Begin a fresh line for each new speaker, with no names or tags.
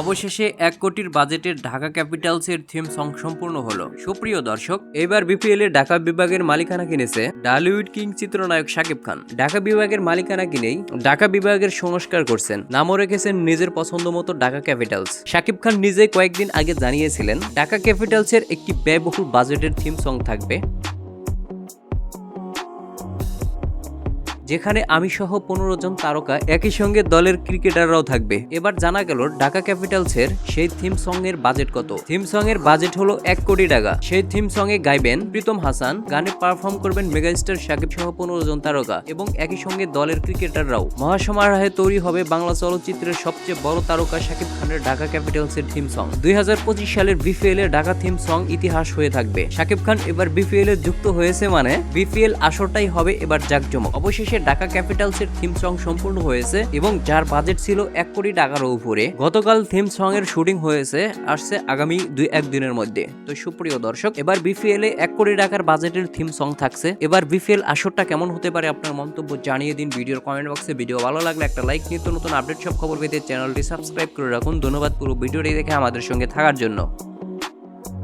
অবশেষে এক কোটির বাজেটের ঢাকা ক্যাপিটালসের থিম সং সম্পূর্ণ হলো। সুপ্রিয় দর্শক, এবার বিপিএল এর ঢাকা বিভাগের মালিকানা কিনেছে ডালিউড কিং চিত্রনায়ক শাকিব খান। ঢাকা বিভাগের মালিকানা কিনেই ঢাকা বিভাগের সংস্কার করছেন, নামও রেখেছেন নিজের পছন্দ মতো ঢাকা ক্যাপিটালস। শাকিব খান নিজে কয়েকদিন আগে জানিয়েছিলেন, ঢাকা ক্যাপিটালসের একটি ব্যয়বহুল বাজেটের থিম সং থাকবে। যেখানে আমি সহ পনেরো জন তারকা একই সঙ্গে দলের ক্রিকেটাররাও থাকবে। এবার জানা গেল, ঢাকা ক্যাপিটালসের সেই থিম সং এর বাজেট কত? থিম সং এর বাজেট হলো এক কোটি টাকা। সেই থিম সং এ গাইবেন প্রীতম হাসান, গানে পারফর্ম করবেন মেগাস্টার সাকিব সহ পনেরো জন তারকা এবং একই সঙ্গে দলের ক্রিকেটাররাও। মহাসমারোহে তৈরি হবে বাংলা চলচ্চিত্রের সবচেয়ে বড় তারকা শাকিব খানের ঢাকা ক্যাপিটালসের থিম সং। দুই হাজার পঁচিশ সালের বিপিএল এর ঢাকা থিম সং ইতিহাস হয়ে থাকবে। শাকিব খান এবার বিপিএল এ যুক্ত হয়েছে মানে বিপিএল আসরটাই হবে এবার জাকজমক। অবশেষে ঢাকা ক্যাপিটালসের থিম সং সম্পূর্ণ হয়েছে এবং যার বাজেট ছিল এক কোটি টাকার উপরে। গতকাল থিম সং এর শুটিং হয়েছে, আসছে আগামী দুই একদিনের মধ্যে। তো সুপ্রিয় দর্শক, এবার বিপিএল এ এক কোটি টাকার বাজেটের থিম সং থাকছে। এবার বিপিএল আসরটা কেমন হতে পারে আপনার মন্তব্য জানিয়ে দিন ভিডিওর কমেন্ট বক্সে ভিডিও ভালো লাগলে একটা লাইক নিত্য নতুন আপডেট সব খবর পেতে চ্যানেলটি সাবস্ক্রাইব করে রাখুন। ধন্যবাদ পুরো ভিডিওটি দেখে আমাদের সঙ্গে থাকার জন্য।